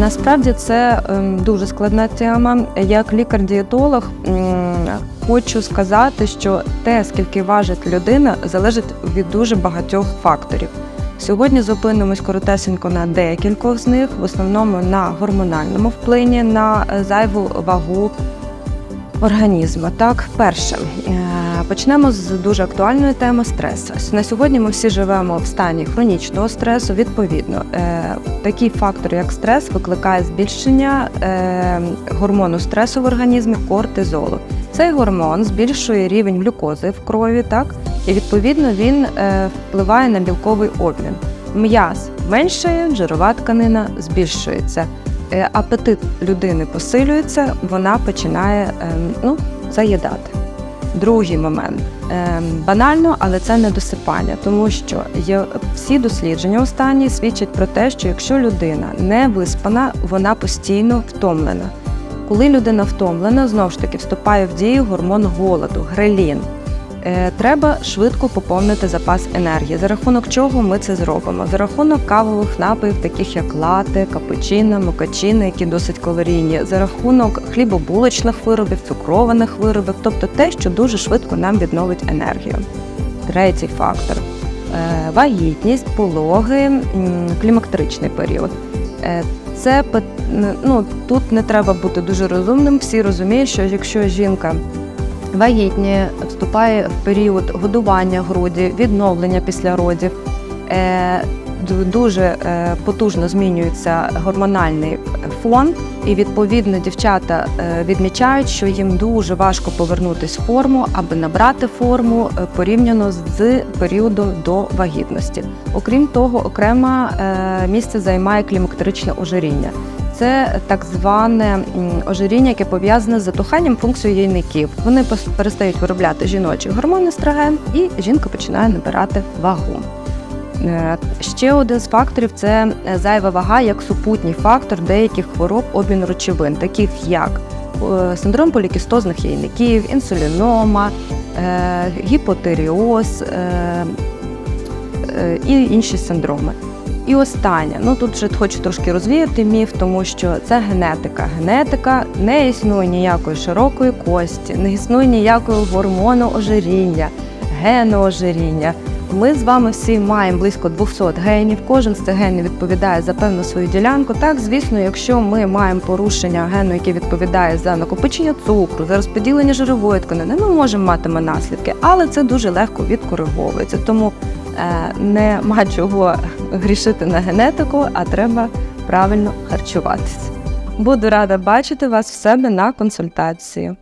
Насправді це ем, дуже складна тема. Як лікар-дієтолог хочу сказати, що те, скільки важить людина, залежить від дуже багатьох факторів. Сьогодні зупинимось коротесенько на декількох з них, в основному на гормональному вплині, на е, зайву вагу організму. Так, перше, е, почнемо з дуже актуальної теми стресу. На сьогодні ми всі живемо в стані хронічного стресу. Відповідно, е, такий фактор, як стрес, викликає збільшення е, гормону стресу в організмі кортизолу. Цей гормон збільшує рівень глюкози в крові, так і відповідно він впливає на білковий обмін. М'яз меншає, жирова тканина збільшується. Е, Апетит людини посилюється, вона починає е, ну, заїдати. Другий момент Е, банально, але це недосипання, тому що є всі дослідження останні свідчать про те, що якщо людина не виспана, вона постійно втомлена. Коли людина втомлена, знову ж таки вступає в дію гормон голоду, грелін. Е, Треба швидко поповнити запас енергії. За рахунок чого ми це зробимо? За рахунок кавових напоїв, таких як лати, капучино, мокачини, які досить калорійні, за рахунок хлібобулочних виробів, цукрованих виробів, тобто те, що дуже швидко нам відновить енергію. Третій фактор е, вагітність, пологи, клімактеричний період. Е, Це ну, тут не треба бути дуже розумним. Всі розуміють, що якщо жінка вагітні, вступає в період годування груді, відновлення після родів. Е, Дуже е, потужно змінюється гормональний фон, і відповідно дівчата е, відмічають, що їм дуже важко повернутися в форму, аби набрати форму порівняно з періодом до вагітності. Окрім того, окреме місце займає клімактеричне ожиріння. Це так зване ожиріння, яке пов'язане з затуханням функції яйників. Вони перестають виробляти жіночий гормон естроген, і жінка починає набирати вагу. Е, Ще один з факторів це е, зайва вага як супутній фактор деяких хвороб обміну речовин, таких як е, синдром полікістозних яйників, інсулінома, гіпотеріоз е, і інші синдроми. І останнє, ну тут вже хочу трошки розвіяти міф, тому що це генетика. Генетика не існує ніякої широкої кості, не існує ніякого гормону ожиріння, гену ожиріння. Ми з вами всі маємо близько 200 генів. Кожен з цих генів відповідає за певну свою ділянку. Так, звісно, якщо ми маємо порушення гену, який відповідає за накопичення цукру, за розподілення жирової тканини, ми можемо мати наслідки, але це дуже легко відкориговується. Тому е, нема чого грішити на генетику, а треба правильно харчуватися. Буду рада бачити вас в себе на консультації.